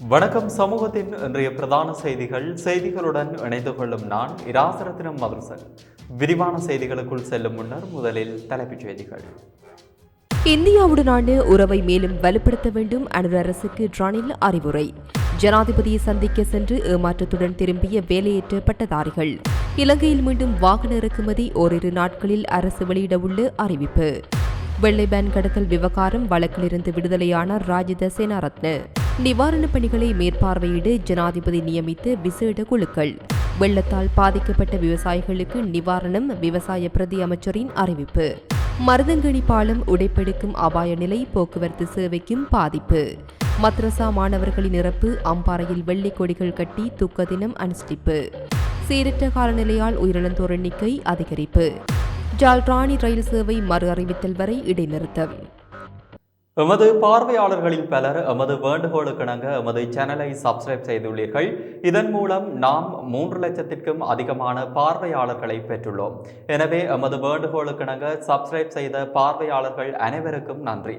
வணக்கம் சமூகத்தின் இன்றைய பிரதான செய்திகள். செய்திகளுடன் இணைந்து கொள்ளும் நான் இராசரத்தினம் மதுசன் விரிவான செய்திகளுக்குள் செல்லும் முன்னர் முதலில் தலைப்புச் செய்திகள். இந்தியாவுடனான உறவை மேலும் வலுப்படுத்த வேண்டும் அனுர் அரசுக்கு ரணில் அறிவுரை. ஜனாதிபதியை சந்திக்க சென்று ஏமாற்றத்துடன் திரும்பிய வேலையேற்ற பட்டதாரிகள். இலங்கையில் மீண்டும் வாகன இறக்குமதி ஓரிரு நாட்களில் அரசு வெளியிடவுள்ள அறிவிப்பு. வெள்ளை பேன் கடத்தல் விவகாரம் வழக்கிலிருந்து விடுதலையான ராஜித சேனாரத்ன நிவாரணப் பணிகளை மேற்பார்வையிட ஜனாதிபதி நியமித்த விசேட குழுக்கள். வெள்ளத்தால் பாதிக்கப்பட்ட விவசாயிகளுக்கு நிவாரணம் விவசாய பிரதி அமைச்சரின் அறிவிப்பு. மருதங்கணி பாலம் உடைப்பெடுக்கும் அபாய நிலை போக்குவரத்து சேவைக்கும் பாதிப்பு. மத்ரசா மாணவர்களின் இறப்பு அம்பாறையில் வெள்ளி கொடிகள் கட்டி துக்க தினம் அனுஷ்டிப்பு. சீரற்ற காலநிலையால் உயிரிழந்தோர் எண்ணிக்கை அதிகரிப்பு. ஜால்ராணி ரயில் சேவை மறு அறிவித்தல் வரை இடைநிறுத்தம். எமது பார்வையாளர்களில் பலர் எமது வேண்டுகோளுக்கிணங்க எமது சேனலை சப்ஸ்கிரைப் செய்துள்ளீர்கள். இதன் மூலம் நாம் மூன்று லட்சத்திற்கும் அதிகமான பார்வையாளர்களை பெற்றுள்ளோம். எனவே எமது வேண்டுகோளுக்கிணங்க சப்ஸ்கிரைப் செய்த பார்வையாளர்கள் அனைவருக்கும் நன்றி.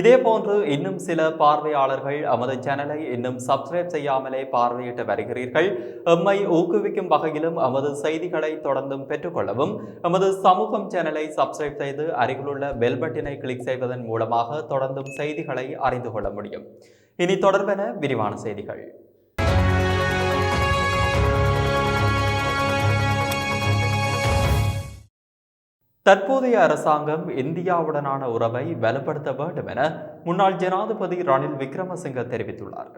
இதே போன்று இன்னும் சில பார்வையாளர்கள் எமது சேனலை இன்னும் சப்ஸ்கிரைப் செய்யாமலே பார்வையிட்டு வருகிறீர்கள். எம்மை ஊக்குவிக்கும் வகையிலும் எமது செய்திகளை தொடர்ந்தும் பெற்றுக்கொள்ளவும் எமது சமூகம் சேனலை சப்ஸ்கிரைப் செய்து அருகிலுள்ள பெல் பட்டினை கிளிக் செய்வதன் மூலமாக தொடர்ந்து தொடர்ந்தும் செய்திகளை அறிந்து கொள்ள முடியும். இனி தொடர்பென விரிவான செய்திகள். தற்போதைய அரசாங்கம் இந்தியாவுடனான உறவை வலுப்படுத்த வேண்டும் என முன்னாள் ஜனாதிபதி ரணில் விக்ரமசிங்க தெரிவித்துள்ளார்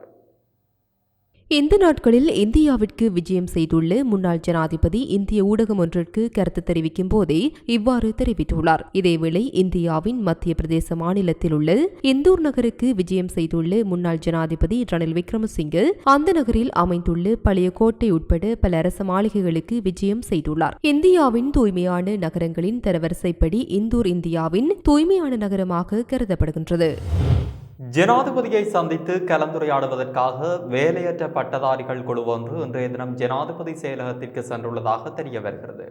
இந்த நாட்களில் இந்தியாவிற்கு விஜயம் செய்துள்ள முன்னாள் ஜனாதிபதி இந்திய ஊடகம் ஒன்றிற்கு கருத்து தெரிவிக்கும் போதே இவ்வாறு தெரிவித்துள்ளார். இதேவேளை இந்தியாவின் மத்திய பிரதேச மாநிலத்தில் உள்ள இந்தூர் நகருக்கு விஜயம் செய்துள்ள முன்னாள் ஜனாதிபதி ரணில் விக்ரமசிங்கே அந்த நகரில் அமைந்துள்ள பழைய கோட்டை உட்பட பல அரச மாளிகைகளுக்கு விஜயம் செய்துள்ளார். இந்தியாவின் தூய்மையான நகரங்களின் தரவரிசைப்படி இந்தூர் இந்தியாவின் தூய்மையான நகரமாக கருதப்படுகின்றது. ஜனாதிபதியை சந்தித்து கலந்துரையாடுவதற்காக வேலையற்ற பட்டதாரிகள் குழு ஒன்று இன்றைய தினம் ஜனாதிபதி செயலகத்திற்கு சென்றுள்ளதாக தெரிய வருகிறது.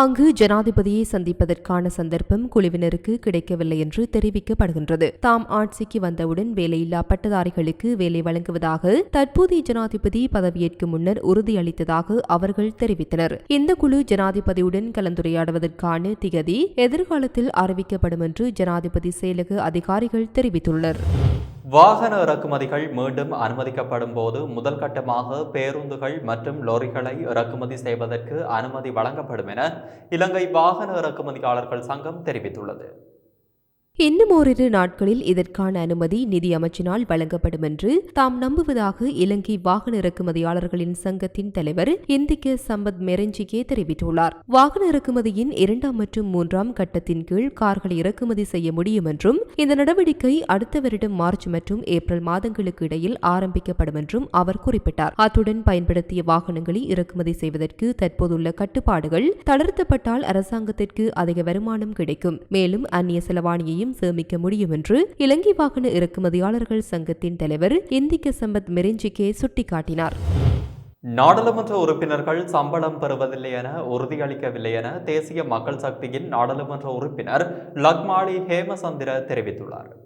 அங்கு ஜனாதிபதியை சந்திப்பதற்கான சந்தர்ப்பம் குழுவினருக்கு கிடைக்கவில்லை என்று தெரிவிக்கப்படுகின்றது. தாம் ஆட்சிக்கு வந்தவுடன் வேலையில்லா பட்டதாரிகளுக்கு வேலை வழங்குவதாக தற்போதைய ஜனாதிபதி பதவியேற்கும் முன்னர் உறுதியளித்ததாக அவர்கள் தெரிவித்தனர். இந்த குழு ஜனாதிபதியுடன் கலந்துரையாடுவதற்கான திகதி எதிர்காலத்தில் அறிவிக்கப்படும் என்று ஜனாதிபதி செயலக அதிகாரிகள் தெரிவித்துள்ளனர். வாகன இறக்குமதிகள் மீண்டும் அனுமதிக்கப்படும் போது முதல் கட்டமாக பேருந்துகள் மற்றும் லொரிகளை இறக்குமதி செய்வதற்கு அனுமதி வழங்கப்படும் என இலங்கை வாகன இறக்குமதியாளர்கள் சங்கம் தெரிவித்துள்ளது. இன்னும் ஓரிரு நாட்களில் இதற்கான அனுமதி நிதி அமைச்சினால் வழங்கப்படும் என்று தாம் நம்புவதாக இலங்கை வாகன இறக்குமதியாளர்களின் சங்கத்தின் தலைவர் இந்திக்க சம்பத் மெரஞ்சிகே தெரிவித்துள்ளார். வாகன இறக்குமதியின் இரண்டாம் மற்றும் மூன்றாம் கட்டத்தின் கீழ் கார்களை இறக்குமதி செய்ய முடியும் என்றும் இந்த நடவடிக்கை அடுத்த வருடம் மார்ச் மற்றும் ஏப்ரல் மாதங்களுக்கு இடையில் ஆரம்பிக்கப்படும் என்றும் அவர் குறிப்பிட்டார். அத்துடன் பயன்படுத்திய வாகனங்களை இறக்குமதி செய்வதற்கு தற்போதுள்ள கட்டுப்பாடுகள் தளர்த்தப்பட்டால் அரசாங்கத்திற்கு அதிக வருமானம் கிடைக்கும். மேலும் அந்நிய செலவாணியையும் சேமிக்க முடியும் என்று இலங்கை வாகன இறக்குமதியாளர்கள் சங்கத்தின் தலைவர் இந்திக்க சம்பத் மெரிஞ்சிக்கே சுட்டிக்காட்டினார். நாடாளுமன்ற உறுப்பினர்கள் சம்பளம் பெறுவதில்லை என உறுதியளிக்கவில்லை என தேசிய மக்கள் சக்தியின் நாடாளுமன்ற உறுப்பினர் லக்மாலி ஹேமசந்திர தெரிவித்துள்ளார்.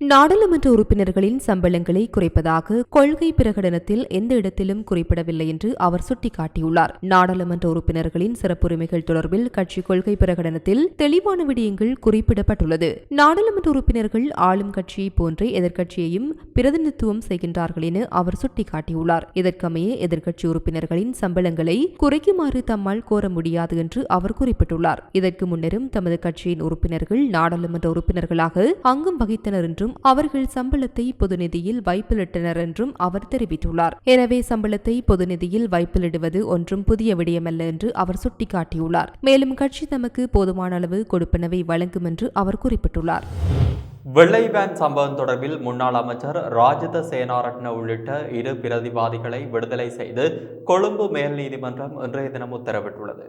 நாடாளுமன்ற உறுப்பினர்களின் சம்பளங்களை குறைப்பதாக கொள்கை பிரகடனத்தில் எந்த இடத்திலும் குறிப்பிடவில்லை என்று அவர் சுட்டிக்காட்டியுள்ளார். நாடாளுமன்ற உறுப்பினர்களின் சிறப்புரிமைகள் தொடர்பில் கட்சி கொள்கை பிரகடனத்தில் தெளிவான விடயங்கள் குறிப்பிடப்பட்டுள்ளது. நாடாளுமன்ற உறுப்பினர்கள் ஆளும் கட்சியை போன்றே எதிர்க்கட்சியையும் பிரதிநிதித்துவம் செய்கின்றார்கள் என அவர் சுட்டிக்காட்டியுள்ளார். இதற்கமைய எதிர்க்கட்சி உறுப்பினர்களின் சம்பளங்களை குறைக்குமாறு தம்மால் கோர முடியாது என்று அவர் குறிப்பிட்டுள்ளார். இதற்கு முன்னரும் தமது கட்சியின் உறுப்பினர்கள் நாடாளுமன்ற உறுப்பினர்களாக அங்கம் வகித்தனர் என்றும் அவர்கள் சம்பளத்தை பொதுநிதியில் வைப்பிலிட்டனர் என்றும் அவர் தெரிவித்துள்ளார். எனவே சம்பளத்தை பொதுநிதியில் வைப்பிலிடுவது ஒன்றும் புதிய விடயமல்ல என்று அவர் சுட்டிக்காட்டியுள்ளார். மேலும் கட்சி தமக்கு போதுமான அளவு கொடுப்பனவை வழங்கும் என்று அவர் குறிப்பிட்டுள்ளார். வெள்ளை வேன் சம்பவம் தொடர்பில் முன்னாள் அமைச்சர் ராஜித சேனாரட்ன உள்ளிட்ட இரு பிரதிவாதிகளை விடுதலை செய்து கொழும்பு மேல் நீதிமன்றம் இன்றைய தினம் உத்தரவிட்டுள்ளது.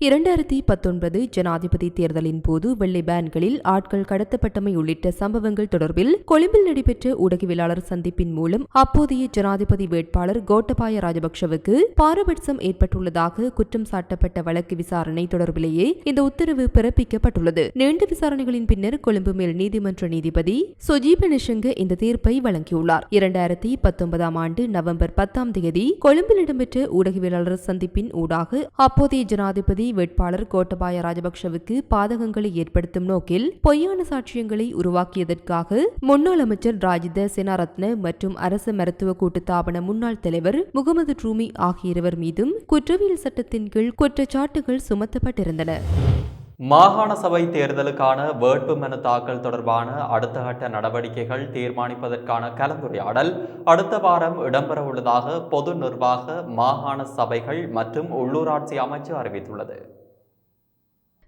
இரண்டாயிரத்தி பத்தொன்பது ஜனாதிபதி தேர்தலின் போது வெள்ளை பேன்களில் ஆட்கள் கடத்தப்பட்டமை உள்ளிட்ட சம்பவங்கள் தொடர்பில் கொழும்பில் நடைபெற்ற ஊடகவியலாளர் சந்திப்பின் மூலம் அப்போதைய ஜனாதிபதி வேட்பாளர் கோட்டபாய ராஜபக்ஷவுக்கு பாரபட்சம் ஏற்பட்டுள்ளதாக குற்றம் சாட்டப்பட்ட வழக்கு விசாரணை தொடர்பிலேயே இந்த உத்தரவு பிறப்பிக்கப்பட்டுள்ளது. நீண்ட விசாரணைகளின் பின்னர் கொழும்பு மேல் நீதிமன்ற நீதிபதி சுஜீப நிஷங்க இந்த தீர்ப்பை வழங்கியுள்ளார். இரண்டாயிரத்தி பத்தொன்பதாம் ஆண்டு நவம்பர் பத்தாம் தேதி கொழும்பில் இடம்பெற்ற ஊடகவியலாளர் சந்திப்பின் ஊடாக அப்போதைய ஜனாதிபதி வேட்பாளர் கோட்டபாய ராஜபக்ஷவுக்கு பாதகங்களை ஏற்படுத்தும் நோக்கில் பொய்யான சாட்சியங்களை உருவாக்கியதற்காக முன்னாள் அமைச்சர் ராஜித சேனாரத்ன மற்றும் அரசு மருத்துவ கூட்டுத்தாபன முன்னாள் தலைவர் முகமது ட்ரூமி ஆகிய இருவர் மீதும் குற்றவியல் சட்டத்தின் கீழ் குற்றச்சாட்டுகள் சுமத்தப்பட்டிருந்தன. மாகாண சபை தேர்தலுக்கான வேட்புமனு தாக்கல் தொடர்பான அடுத்த கட்ட நடவடிக்கைகள் தீர்மானிப்பதற்கான கலந்துரையாடல் அடுத்த வாரம் இடம்பெறவுள்ளதாக பொது நிர்வாக மாகாண சபைகள் மற்றும் உள்ளூராட்சி அமைச்சு அறிவித்துள்ளது.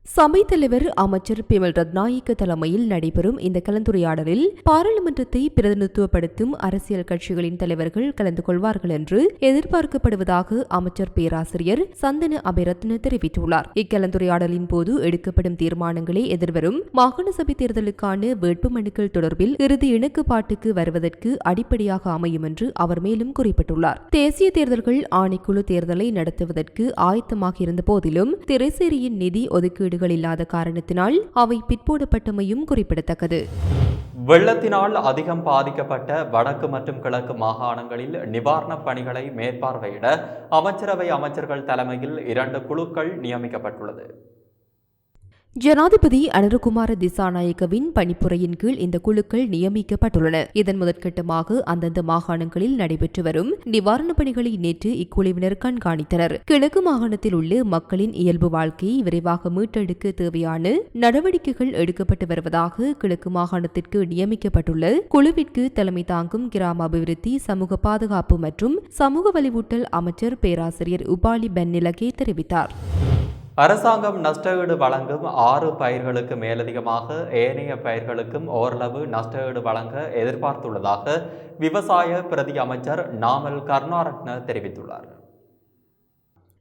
சபை தலைவர் அமைச்சர் பிமல் ரத்நாயக்க தலைமையில் நடைபெறும் இந்த கலந்துரையாடலில் பாராளுமன்றத்தை பிரதிநிதித்துவப்படுத்தும் அரசியல் கட்சிகளின் தலைவர்கள் கலந்து கொள்வார்கள் என்று எதிர்பார்க்கப்படுவதாக அமைச்சர் பேராசிரியர் சந்தன அபிரத்ன தெரிவித்துள்ளார். இக்கலந்துரையாடலின் போது எடுக்கப்படும் தீர்மானங்களை எதிர்வரும் மாகாண சபை தேர்தலுக்கான வேட்புமனுக்கள் தொடர்பில் இறுதி இணக்கப்பாட்டுக்கு வருவதற்கு அடிப்படையாக அமையும் என்று அவர் மேலும் குறிப்பிட்டுள்ளார். தேசிய தேர்தல்கள் ஆணைக்குழு தேர்தலை நடத்துவதற்கு ஆயத்தமாக இருந்த போதிலும் திரைசேரியின் நிதி ஒதுக்கீடு ஒதுக்கீடுகள் இல்லாத காரணத்தினால் அவை பிற்போடப்பட்டமையும் குறிப்பிடத்தக்கது. வெள்ளத்தினால் அதிகம் பாதிக்கப்பட்ட வடக்கு மற்றும் கிழக்கு மாகாணங்களில் நிவாரணப் பணிகளை மேற்பார்வையிட அமைச்சரவை அமைச்சர்கள் தலைமையில் இரண்டு குழுக்கள் நியமிக்கப்பட்டுள்ளது. ஜனாதிபதி அனுரகுமார திசாநாயகவின் பணிப்புரையின் கீழ் இந்த குழுக்கள் நியமிக்கப்பட்டுள்ளன. இதன் முதற்கட்டமாக அந்தந்த மாகாணங்களில் நடைபெற்று வரும் நிவாரணப் பணிகளை நேற்று இக்குழுவினர் கண்காணித்தனர். கிழக்கு மாகாணத்தில் உள்ள மக்களின் இயல்பு வாழ்க்கையை விரைவாக மீட்டெடுக்க தேவையான நடவடிக்கைகள் எடுக்கப்பட்டு வருவதாக கிழக்கு மாகாணத்திற்கு நியமிக்கப்பட்டுள்ள குழுவிற்கு தலைமை தாங்கும் கிராம அபிவிருத்தி சமூக பாதுகாப்பு மற்றும் சமூக வலிவூட்டல் அமைச்சர் பேராசிரியர் உபாலி பென்னிலகே தெரிவித்தார். அரசாங்கம் நஷ்டஈடு வழங்கும் ஆறு பயிர்களுக்கு மேலதிகமாக ஏனைய பயிர்களுக்கும் ஓரளவு நஷ்டஈடு வழங்க எதிர்பார்த்துள்ளதாக விவசாய பிரதி அமைச்சர் நாமல் கருணாரத்ன தெரிவித்துள்ளார்.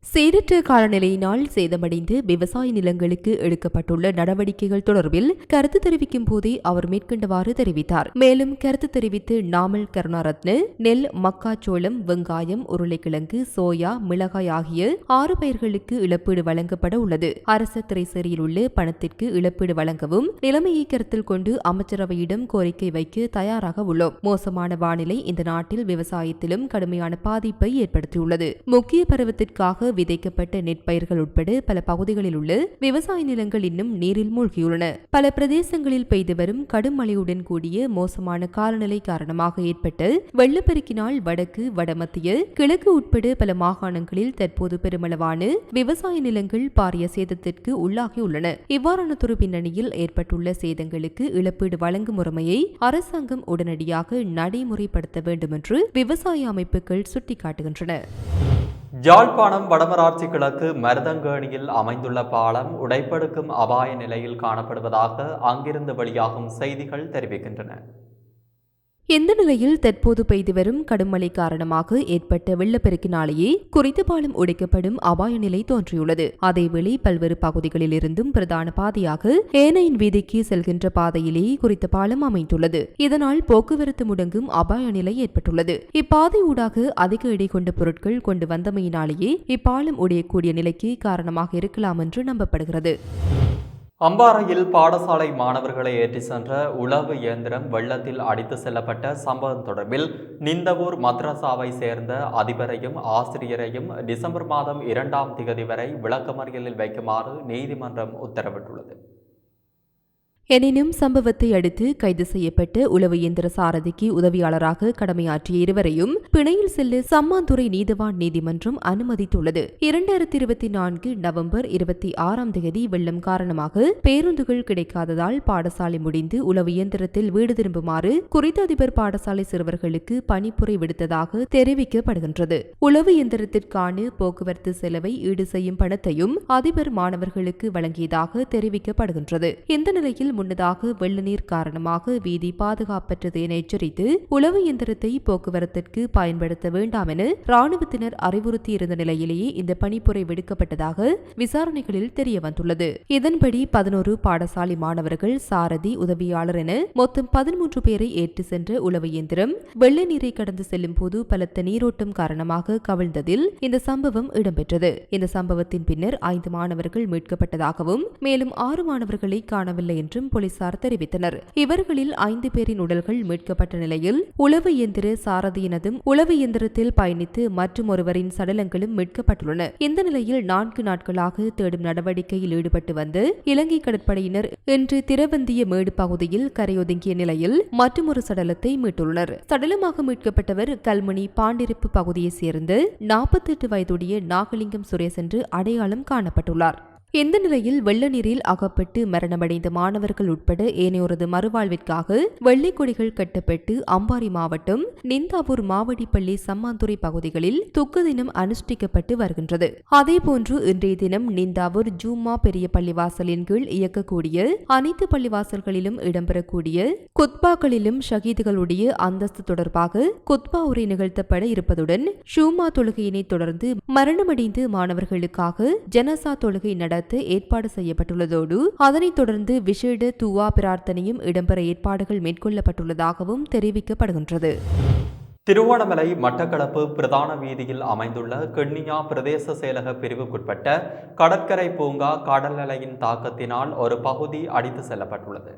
சீரற்ற காலநிலையினால் சேதமடைந்து விவசாய நிலங்களுக்கு எடுக்கப்பட்டுள்ள நடவடிக்கைகள் தொடர்பில் கருத்து தெரிவிக்கும் போதே அவர் மேற்கண்டவாறு தெரிவித்தார். மேலும் கருத்து தெரிவித்து நாமல் கருணாரத்ன நெல் மக்காச்சோளம் வெங்காயம் உருளைக்கிழங்கு சோயா மிளகாய் ஆகிய ஆறு பயிர்களுக்கு இழப்பீடு வழங்கப்பட உள்ளது. அரச திரைசேரியில் உள்ள பணத்திற்கு இழப்பீடு வழங்கவும் நிலைமையை கருத்தில் கொண்டு அமைச்சரவையிடம் கோரிக்கை வைக்க தயாராக உள்ளோம். மோசமான வானிலை இந்த நாட்டில் விவசாயத்திலும் கடுமையான பாதிப்பை ஏற்படுத்தியுள்ளது. முக்கிய பருவத்திற்காக விதைக்கப்பட்ட நெற்பயிர்கள் உட்பட பல பகுதிகளில் உள்ள விவசாய நிலங்கள் இன்னும் நீரில் மூழ்கியுள்ளன. பல பிரதேசங்களில் பெய்து வரும் கடும் மழையுடன் கூடிய மோசமான காலநிலை காரணமாக ஏற்பட்ட வெள்ளப்பெருக்கினால் வடக்கு வடமத்திய கிழக்கு உட்பட பல மாகாணங்களில் தற்போது பெருமளவான விவசாய நிலங்கள் பாரிய சேதத்திற்கு உள்ளாகியுள்ளன. இவ்வாறானதொரு பின்னணியில் ஏற்பட்டுள்ள சேதங்களுக்கு இழப்பீடு வழங்கும் முறைமையை அரசாங்கம் உடனடியாக நடைமுறைப்படுத்த வேண்டும் என்று விவசாய அமைப்புகள் சுட்டிக்காட்டுகின்றன. யாழ்ப்பாணம் வடமராட்சி கிழக்கு மருதங்கேணியில் அமைந்துள்ள பாலம் உடைப்படுக்கும் அபாய நிலையில் காணப்படுவதாக அங்கிருந்து வெளியாகும் செய்திகள் தெரிவிக்கின்றன. இந்த நிலையில் தற்போது பெய்து வரும் கடும் மழை காரணமாக ஏற்பட்ட வெள்ளப்பெருக்கினாலேயே குறித்த பாலம் உடைக்கப்படும் அபாய நிலை தோன்றியுள்ளது. அதேவேளை பல்வேறு பகுதிகளில் இருந்தும் பிரதான பாதையாக ஏனையின் வீதிக்கு செல்கின்ற பாதையிலேயே குறித்த பாலம் அமைந்துள்ளது. இதனால் போக்குவரத்து முடங்கும் அபாய நிலை ஏற்பட்டுள்ளது. இப்பாதை ஊடாக அதிக எடை கொண்ட பொருட்கள் கொண்டு வந்தமையினாலேயே இப்பாலம் உடையக்கூடிய நிலைக்கு காரணமாக இருக்கலாம் என்று நம்பப்படுகிறது. அம்பாறையில் பாடசாலை மாணவர்களை ஏற்றி சென்ற உளவு இயந்திரம் வெள்ளத்தில் அடித்து செல்லப்பட்ட சம்பவம் தொடர்பில் நிந்தவூர் மத்ரசாவை சேர்ந்த அதிபரையும் ஆசிரியரையும் டிசம்பர் மாதம் இரண்டாம் திகதி வரை விளக்கமறியலில் வைக்குமாறு நீதிமன்றம் உத்தரவிட்டுள்ளது. எனினும் சம்பவத்தை அடுத்து கைது செய்யப்பட்ட உளவு இயந்திர சாரதிக்கு உதவியாளராக கடமையாற்றிய இருவரையும் பிணையில் செல்ல சம்மாந்துறை நீதவான் நீதிமன்றம் அனுமதித்துள்ளது. இரண்டாயிரத்தி இருபத்தி நான்கு நவம்பர் இருபத்தி ஆறாம் தேதி வெள்ளம் காரணமாக பேருந்துகள் கிடைக்காததால் பாடசாலை முடிந்து உளவு இயந்திரத்தில் வீடு திரும்புமாறு குறித்த அதிபர் பாடசாலை சிறுவர்களுக்கு பணிப்புரை விடுத்ததாக தெரிவிக்கப்படுகின்றது. உளவு இயந்திரத்திற்கான போக்குவரத்து செலவை ஈடு செய்யும் பணத்தையும் அதிபர் மாணவர்களுக்கு வழங்கியதாக தெரிவிக்கப்படுகின்றது. இந்த நிலையில் முன்னதாக வெள்ள நீர் காரணமாக வீதி பாதுகாப்பற்றது என எச்சரித்து உளவு இயந்திரத்தை போக்குவரத்திற்கு பயன்படுத்த வேண்டாம் என ராணுவத்தினர் அறிவுறுத்தியிருந்த நிலையிலேயே இந்த பணிப்புரை விடுக்கப்பட்டதாக விசாரணைகளில் தெரிய வந்துள்ளது இதன்படி பதினோரு பாடசாலை மாணவர்கள் சாரதி உதவியாளர் என மொத்தம் பதிமூன்று பேரை ஏற்றி சென்ற உளவு இயந்திரம் வெள்ள நீரை கடந்து செல்லும் போது பலத்த நீரோட்டம் காரணமாக கவிழ்ந்ததில் இந்த சம்பவம் இடம்பெற்றது. இந்த சம்பவத்தின் பின்னர் ஐந்து மாணவர்கள் மீட்கப்பட்டதாகவும் மேலும் ஆறு மாணவர்களை காணவில்லை என்றும் போலீசார் தெரிவித்தனர். இவர்களில் ஐந்து பேரின் உடல்கள் மீட்கப்பட்ட நிலையில் உளவு இயந்திர சாரதியினதும் உளவு இயந்திரத்தில் பயணித்து மற்றும் ஒருவரின் சடலங்களும் மீட்கப்பட்டுள்ளன. இந்த நிலையில் நான்கு நாட்களாக தேடும் நடவடிக்கையில் ஈடுபட்டு வந்து இலங்கை கடற்படையினர் இன்று திரவந்திய மேடு பகுதியில் கரையொதுங்கிய நிலையில் மற்றொரு சடலத்தை மீட்டுள்ளனர். சடலமாக மீட்கப்பட்டவர் கல்முனி பாண்டிருப்பு பகுதியைச் சேர்ந்து நாற்பத்தெட்டு வயதுடைய நாகலிங்கம் சுரேஷ் என்று அடையாளம் காணப்பட்டுள்ளார். இந்த நிலையில் வெள்ள நீரில் அகப்பட்டு மரணமடைந்த மாணவர்கள் உட்பட ஏனையோரது மறுவாழ்விற்காக வெள்ளை கொடிகள் கட்டப்பட்டு அம்பாரி மாவட்டம் நிந்தாவூர் மாவடிப்பள்ளி சம்மாந்துறை பகுதிகளில் துக்க தினம் அனுஷ்டிக்கப்பட்டு வருகின்றது. அதேபோன்று இன்றைய தினம் நிந்தாவூர் ஜூமா பெரிய பள்ளிவாசலின் கீழ் இயக்கக்கூடிய அனைத்து பள்ளிவாசல்களிலும் இடம்பெறக்கூடிய குத்பாக்களிலும் ஷகீதுகளுடைய அந்தஸ்து தொடர்பாக குத்பா உரை நிகழ்த்தப்பட இருப்பதுடன் ஷூமா தொழுகையினை தொடர்ந்து மரணமடைந்து மாணவர்களுக்காக ஜனசா தொழுகை நட நடத்த ஏற்பாடு செய்யப்பட்டுள்ளதோடு அதனைத் தொடர்ந்து விசேட துவா பிரார்த்தனையும் இடம்பெற ஏற்பாடுகள் மேற்கொள்ளப்பட்டுள்ளதாகவும் தெரிவிக்கப்படுகின்றது. திருவோணமலை மட்டக்களப்பு பிரதான வீதியில் அமைந்துள்ள கிண்ணியா பிரதேச செயலக பிரிவுக்குட்பட்ட கடற்கரை பூங்கா கடல் அலையின் தாக்கத்தினால் ஒரு பகுதி அடித்து செல்லப்பட்டுள்ளது.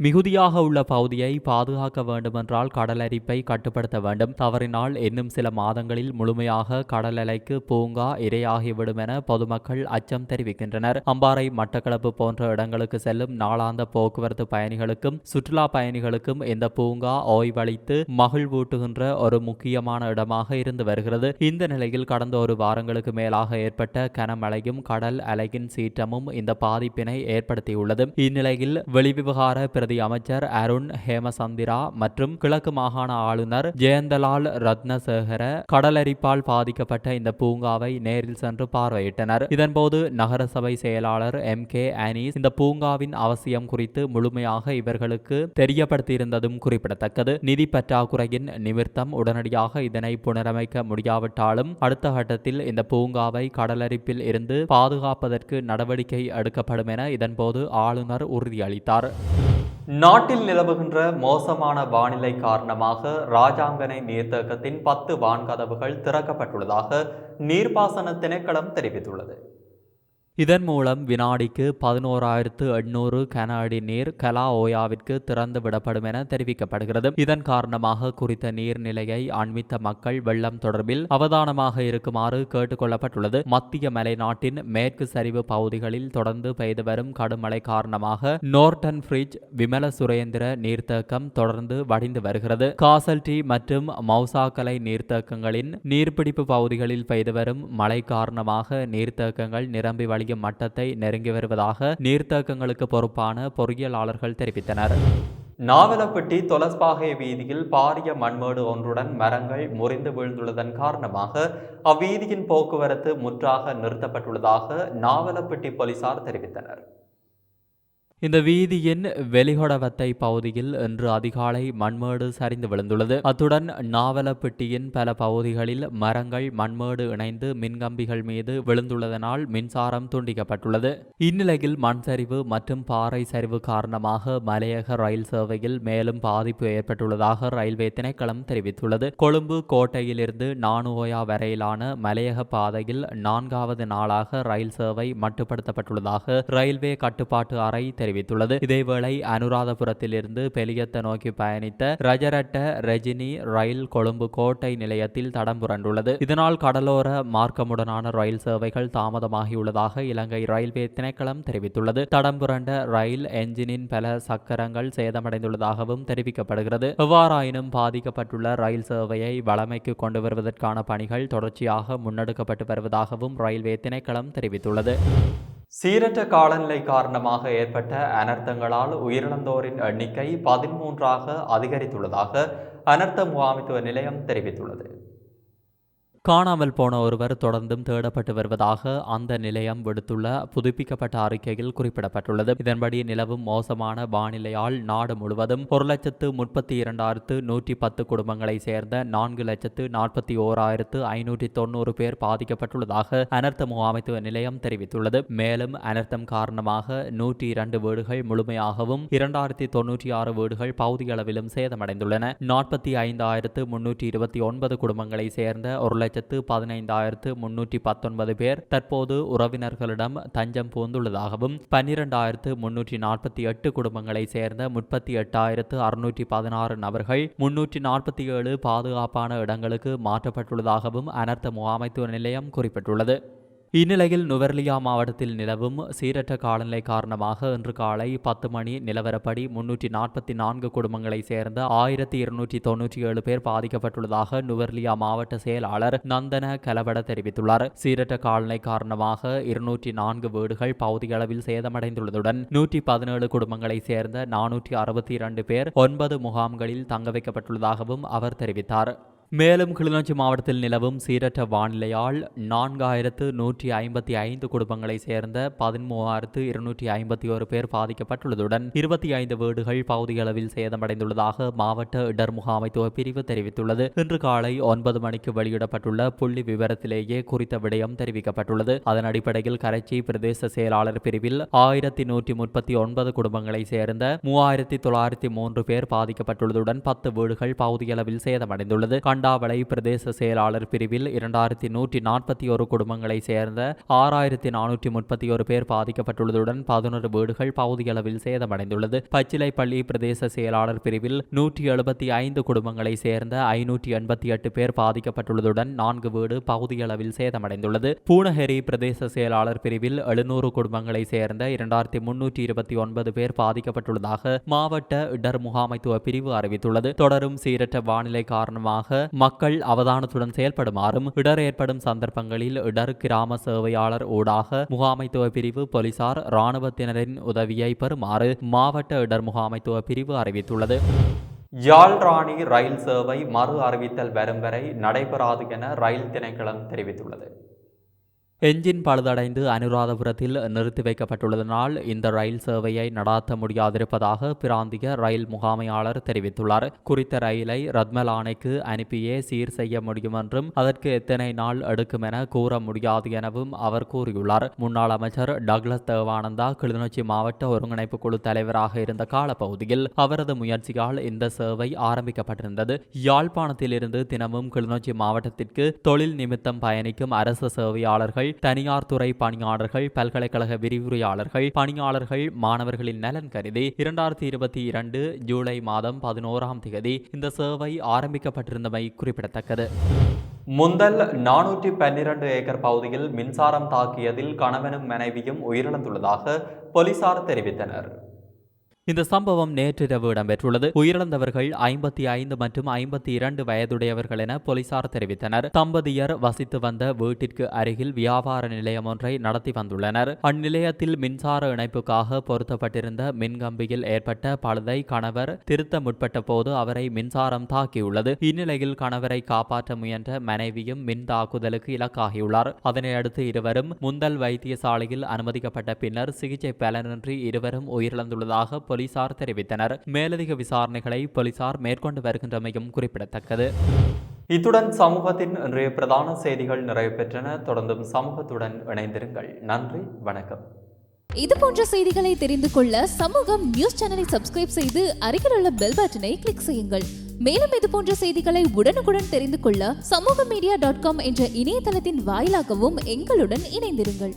மிகுதியாக உள்ள பகுதியை பாதுகாக்க வேண்டுமென்றால் கடல் அரிப்பை கட்டுப்படுத்த வேண்டும். தவறினால் இன்னும் சில மாதங்களில் முழுமையாக கடல் அலைக்கு பூங்கா இரையாகிவிடும் என பொதுமக்கள் அச்சம் தெரிவிக்கின்றனர். அம்பாறை மட்டக்களப்பு போன்ற இடங்களுக்கு செல்லும் நாளாந்த போக்குவரத்து பயணிகளுக்கும் சுற்றுலா பயணிகளுக்கும் இந்த பூங்கா ஓய்வளித்து மகிழ்வூட்டுகின்ற ஒரு முக்கியமான இடமாக இருந்து வருகிறது. இந்த நிலையில் கடந்த ஒரு வாரங்களுக்கு மேலாக ஏற்பட்ட கனமழையும் கடல் அலையின் சீற்றமும் இந்த பாதிப்பினை ஏற்படுத்தியுள்ளது. இந்நிலையில் வெளிவிவகார பிரதி அமைச்சர் அருண் ஹேமசந்திரா மற்றும் கிழக்கு மாகாண ஆளுநர் ஜெயந்தலால் ரத்னசேகர கடலரிப்பால் பாதிக்கப்பட்ட இந்த பூங்காவை நேரில் சென்று பார்வையிட்டனர். இதன்போது நகரசபை செயலாளர் எம். கே. அனீஸ் இந்த பூங்காவின் அவசியம் குறித்து முழுமையாக இவர்களுக்கு தெரியப்படுத்தியிருந்ததும் குறிப்பிடத்தக்கது. நிதி பற்றாக்குறையின் நிமித்தம் உடனடியாக இதனை புனரமைக்க முடியாவிட்டாலும் அடுத்த கட்டத்தில் இந்த பூங்காவை கடலரிப்பில் இருந்து பாதுகாப்பதற்கு நடவடிக்கை எடுக்கப்படும் என இதன்போது ஆளுநர் உறுதியளித்தார். நாட்டில் நிலவுகின்ற மோசமான வானிலை காரணமாக ராஜாங்கனை நீர்த்தேக்கத்தின் பத்து வான்கதவுகள் திறக்கப்பட்டுள்ளதாக நீர்ப்பாசன திணைக்களம் தெரிவித்துள்ளது. இதன் மூலம் வினாடிக்கு பதினோராயிரத்து எண்ணூறு கன அடி நீர் கலா ஓயாவிற்கு திறந்து விடப்படும் என தெரிவிக்கப்படுகிறது. இதன் காரணமாக குறித்த நீர்நிலையை அண்மித்த மக்கள் வெள்ளம் தொடர்பில் அவதானமாக இருக்குமாறு கேட்டுக்கொள்ளப்பட்டுள்ளது. மத்திய மலைநாட்டின் மேற்கு சரிவு பகுதிகளில் தொடர்ந்து பெய்து வரும் கடும் மழை காரணமாக நோர்டன் பிரிட்ஜ் விமல சுரேந்திர நீர்த்தேக்கம் தொடர்ந்து வடிந்து வருகிறது. காசல்டி மற்றும் மௌசாக்கலை நீர்த்தேக்கங்களின் நீர்பிடிப்பு பகுதிகளில் பெய்து வரும் மழை காரணமாக நீர்த்தேக்கங்கள் நிரம்பி வழி அதிக மட்டத்தை நெருங்கி வருவதாக நீர்த்தேக்கங்களுக்கு பொறுப்பான பொறியியலாளர்கள் தெரிவித்தனர். நாவலப்பட்டி தொலஸ்பாகை வீதியில் பாரிய மண்மேடு ஒன்றுடன் மரங்கள் முறிந்து வீழ்ந்துள்ளதன் காரணமாக அவ்வீதியின் போக்குவரத்து முற்றாக நிறுத்தப்பட்டுள்ளதாக நாவலப்பட்டி போலீசார் தெரிவித்தனர். இந்த வீதியின் வெளிகொடவத்தை பகுதியில் இன்று அதிகாலை மண்மேடு சரிந்து விழுந்துள்ளது. அத்துடன் நாவலப்பட்டியின் பல பகுதிகளில் மரங்கள் மண்மேடு இணைந்து மின்கம்பிகள் மீது விழுந்துள்ளதனால் மின்சாரம் துண்டிக்கப்பட்டுள்ளது. இந்நிலையில் மண் சரிவு மற்றும் பாறை சரிவு காரணமாக மலையக ரயில் சேவையில் மேலும் பாதிப்பு ஏற்பட்டுள்ளதாக ரயில்வே திணைக்களம் தெரிவித்துள்ளது. கொழும்பு கோட்டையிலிருந்து நானுஓயா வரையிலான மலையக பாதையில் நான்காவது நாளாக ரயில் சேவை மட்டுப்படுத்தப்பட்டுள்ளதாக ரயில்வே கட்டுப்பாட்டு அறை தெரிவித்துள்ளது. இதேவேளை அனுராதபுரத்திலிருந்து பெலியத்தை நோக்கி பயணித்த ரஜரட்ட ரஜினி ரயில் கொழும்பு கோட்டை நிலையத்தில் தடம் புரண்டுள்ளது. இதனால் கடலோர மார்க்கமுடனான ரயில் சேவைகள் தாமதமாகியுள்ளதாக இலங்கை ரயில்வே திணைக்களம் தெரிவித்துள்ளது. தடம் புரண்ட ரயில் என்ஜினின் பல சக்கரங்கள் சேதமடைந்துள்ளதாகவும் தெரிவிக்கப்படுகிறது. எவ்வாறாயினும் பாதிக்கப்பட்டுள்ள ரயில் சேவையை வளமைக்கு கொண்டு வருவதற்கான பணிகள் தொடர்ச்சியாக முன்னெடுக்கப்பட்டு வருவதாகவும் ரயில்வே திணைக்களம் தெரிவித்துள்ளது. சீரற்ற காலநிலை காரணமாக ஏற்பட்ட அனர்த்தங்களால் உயிரிழந்தோரின் எண்ணிக்கை பதிமூன்றாக அதிகரித்துள்ளதாக அனர்த்த முகாமைத்துவ நிலையம் தெரிவித்துள்ளது. காணாமல் போன ஒருவர் தொடர்ந்தும் தேடப்பட்டு வருவதாக அந்த நிலையம் விடுத்துள்ள புதுப்பிக்கப்பட்ட அறிக்கையில் குறிப்பிடப்பட்டுள்ளது. இதன்படி நிலவும் மோசமான வானிலையால் நாடு முழுவதும் ஒரு லட்சத்து முப்பத்தி இரண்டாயிரத்து நூற்றி பத்து குடும்பங்களை சேர்ந்த நான்கு லட்சத்து நாற்பத்தி ஓராயிரத்து ஐநூற்றி தொண்ணூறு பேர் பாதிக்கப்பட்டுள்ளதாக அனர்த்த முகாமைத்துவ நிலையம் தெரிவித்துள்ளது. மேலும் அனர்த்தம் காரணமாக நூற்றி இரண்டு வீடுகள் முழுமையாகவும் இரண்டாயிரத்தி தொன்னூற்றி ஆறு வீடுகள் பகுதியளவிலும் சேதமடைந்துள்ளன. நாற்பத்தி ஐந்தாயிரத்து முன்னூற்றி இருபத்தி ஒன்பது குடும்பங்களை சேர்ந்த ஒரு லட்சத்து பதினைந்தாயிரத்து முன்னூற்றி பத்தொன்பது பேர் தற்போது உறவினர்களிடம் தஞ்சம் புகுந்துள்ளதாகவும் பன்னிரண்டாயிரத்து முன்னூற்றி நாற்பத்தி எட்டு குடும்பங்களை சேர்ந்த முப்பத்தி எட்டாயிரத்து அறுநூற்றி பதினாறு நபர்கள் முன்னூற்றி நாற்பத்தி ஏழு பாதுகாப்பான இடங்களுக்கு மாற்றப்பட்டுள்ளதாகவும் அனர்த்த முகாமைத்துவ நிலையம் குறிப்பிட்டுள்ளது. இந்நிலையில் நுவர்லியா மாவட்டத்தில் நிலவும் சீரற்ற காலநிலை காரணமாக இன்று காலை பத்து மணி நிலவரப்படி முன்னூற்றி நாற்பத்தி நான்கு குடும்பங்களை சேர்ந்த ஆயிரத்தி இருநூற்றி தொன்னூற்றி ஏழு பேர் பாதிக்கப்பட்டுள்ளதாக நுவர்லியா மாவட்ட செயலாளர் நந்தன கலவட தெரிவித்துள்ளார். சீரற்ற காலநிலை காரணமாக இருநூற்றி நான்கு வீடுகள் பகுதியளவில் சேதமடைந்துள்ளதுடன் நூற்றி பதினேழு குடும்பங்களை சேர்ந்த நானூற்றி அறுபத்தி இரண்டு பேர் ஒன்பது முகாம்களில் தங்க வைக்கப்பட்டுள்ளதாகவும் அவர் தெரிவித்தார். மேலும் கிளிநொச்சி மாவட்டத்தில் நிலவும் சீரற்ற வானிலையால் நான்காயிரத்து நூற்றி ஐம்பத்தி ஐந்து குடும்பங்களை சேர்ந்த பதிமூவாயிரத்து இருநூற்றி ஐம்பத்தி ஒரு பேர் பாதிக்கப்பட்டுள்ளதுடன் இருபத்தி ஐந்து வீடுகள் பகுதியளவில் சேதமடைந்துள்ளதாக மாவட்ட இடர் முகாமைத்துவ பிரிவு தெரிவித்துள்ளது. இன்று காலை ஒன்பது மணிக்கு வெளியிடப்பட்டுள்ள புள்ளி விவரத்திலேயே குறித்த விடயம் தெரிவிக்கப்பட்டுள்ளது. அதன் அடிப்படையில் கரைச்சி பிரதேச செயலாளர் பிரிவில் ஆயிரத்தி நூற்றி முப்பத்தி ஒன்பது குடும்பங்களை சேர்ந்த மூவாயிரத்தி தொள்ளாயிரத்தி மூன்று பேர் பாதிக்கப்பட்டுள்ளதுடன் பத்து வீடுகள் பகுதியளவில் சேதமடைந்துள்ளது. கண்டாவளை பிரதேச செயலாளர் பிரிவில் இரண்டாயிரத்தி நூற்றி நாற்பத்தி ஒரு குடும்பங்களை சேர்ந்த ஆறாயிரத்தி நானூற்றி முப்பத்தி ஒரு பேர் பாதிக்கப்பட்டுள்ளதுடன் பதினொரு வீடுகள் பகுதியளவில் சேதமடைந்துள்ளது. பச்சிலைப்பள்ளி பிரதேச செயலாளர் பிரிவில் நூற்றி எழுபத்தி ஐந்து குடும்பங்களை சேர்ந்த ஐநூற்றி எண்பத்தி எட்டு பேர் பாதிக்கப்பட்டுள்ளதுடன் நான்கு வீடு பகுதியளவில் சேதமடைந்துள்ளது. பூனஹெரி பிரதேச செயலாளர் பிரிவில் எழுநூறு குடும்பங்களை சேர்ந்த இரண்டாயிரத்தி முன்னூற்றி இருபத்தி ஒன்பது பேர் பாதிக்கப்பட்டுள்ளதாக மாவட்ட இடர் முகாமைத்துவ பிரிவு அறிவித்துள்ளது. தொடரும் சீரற்ற வானிலை காரணமாக மக்கள் அவதானத்துடன் செயல்படுமாறும் இடர் ஏற்படும் சந்தர்ப்பங்களில் இடர் கிராம சேவையாளர் ஊடாக முகாமைத்துவ பிரிவு போலீசார் இராணுவத்தினரின் உதவியை பெறுமாறு மாவட்ட இடர் முகாமைத்துவ பிரிவு அறிவித்துள்ளது. யாழ்ராணி ராணி ரயில் சேவை மறு அறிவித்தல் வரும் வரை நடைபெறாது என ரயில் திணைக்களம் தெரிவித்துள்ளது. என்ஜின் பழுதடைந்து அனுராதபுரத்தில் நிறுத்தி வைக்கப்பட்டுள்ளதனால் இந்த ரயில் சேவையை நடாத்த முடியாதிருப்பதாக பிராந்திய ரயில் முகாமையாளர் தெரிவித்துள்ளார். குறித்த ரயிலை ரத்மலானைக்கு அனுப்பியே சீர் செய்ய முடியும் என்றும் அதற்கு எத்தனை நாள் எடுக்கும் என கூற முடியாது எனவும் அவர் கூறியுள்ளார். முன்னாள் அமைச்சர் டக்ளஸ் தேவானந்தா கிளிநொச்சி மாவட்ட ஒருங்கிணைப்பு குழு தலைவராக இருந்த காலப்பகுதியில் அவரது முயற்சியால் இந்த சேவை ஆரம்பிக்கப்பட்டிருந்தது. யாழ்ப்பாணத்திலிருந்து தினமும் கிளிநொச்சி மாவட்டத்திற்கு தொழில் நிமித்தம் பயணிக்கும் அரசு சேவையாளர்கள் தனியார் துறை பணியாளர்கள் பல்கலைக்கழக விரிவுரையாளர்கள் பணியாளர்கள் மாணவர்களின் நலன் கருதி இரண்டாயிரத்தி இருபத்தி இரண்டு ஜூலை மாதம் பதினோராம் தேதி இந்த சேவை ஆரம்பிக்கப்பட்டிருந்தமை குறிப்பிடத்தக்கது. முந்தல் நானூற்றி பன்னிரண்டு ஏக்கர் பகுதியில் மின்சாரம் தாக்கியதில் கணவனும் மனைவியும் உயிரிழந்துள்ளதாக போலீசார் தெரிவித்தனர். இந்த சம்பவம் நேற்றிரவு இடம்பெற்றுள்ளது. உயிரிழந்தவர்கள் ஐம்பத்தி ஐந்து மற்றும் ஐம்பத்தி இரண்டு வயதுடையவர்கள் என போலீசார் தெரிவித்தனர். தம்பதியர் வசித்து வந்த வீட்டிற்கு அருகில் வியாபார நிலையம் ஒன்றை நடத்தி வந்துள்ளனர். அந்நிலையத்தில் மின்சார இணைப்புக்காக பொருத்தப்பட்டிருந்த மின்கம்பியில் ஏற்பட்ட பழுதை கணவர் திருத்த முற்பட்ட போது அவரை மின்சாரம் தாக்கியுள்ளது. இந்நிலையில் கணவரை காப்பாற்ற முயன்ற மனைவியும் மின் தாக்குதலுக்கு இலக்காகியுள்ளார். அதனையடுத்து இருவரும் முந்தல் வைத்தியசாலையில் அனுமதிக்கப்பட்ட பின்னர் சிகிச்சை பலனின்றி இருவரும் உயிரிழந்துள்ளதாக போலீசார் தெரிவித்தனர். மேலதிக விசாரணைகளை போலீசார் மேற்கொண்டு வருகின்றமையும் குறிப்பிடத்தக்கது. இத்துடன் சமூகத்தின் இன்றைய பிரதான செய்திகள் நிறைவு பெற்றன. தொடர்ந்தும் சமூகத்துடன் இணைந்திருங்கள். நன்றி வணக்கம். இது போன்ற செய்திகளை தெரிந்து கொள்ள சமூகம் நியூஸ் சேனலை சப்ஸ்கிரைப் செய்து அருகில் உள்ள பெல் பட்டனை கிளிக் செய்யுங்கள். மேலும் இது போன்ற செய்திகளை உடனுக்குடன் தெரிந்து கொள்ள சமூக மீடியா டாட் காம் என்ற இணையதளத்தின் வாயிலாகவும் எங்களுடன் இணைந்திருங்கள்.